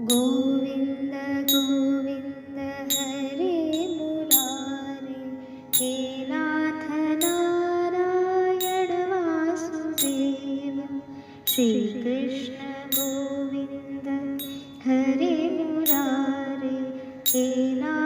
गोविन्द गोविन्द हरे मुरारे हे नाथ नारायण वासुदेव। श्रीकृष्ण गोविन्द हरे मुरारे हे नाथ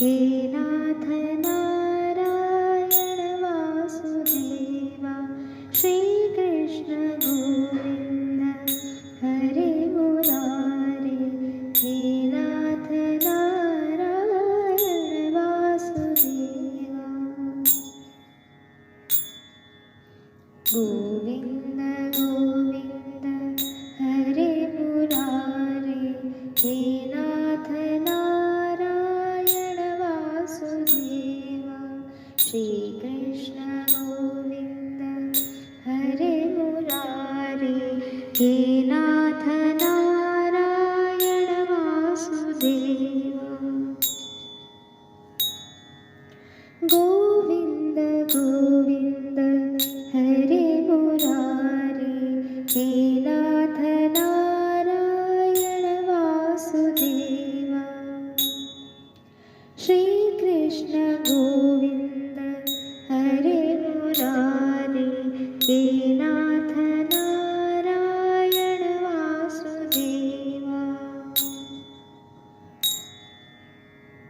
हे नाथ नारायण वासुदेवा श्रीकृष्ण गोविन्द हरे मुरारे हे नाथ नारायण वासुदेवा गोविन्द श्रीकृष्ण गोविन्द हरे मुरारे हे नाथ नारायण वासुदेवा गोविन्द गोविन्द हरे मुरारे हे नाथ नारायण वासुदेवा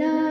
না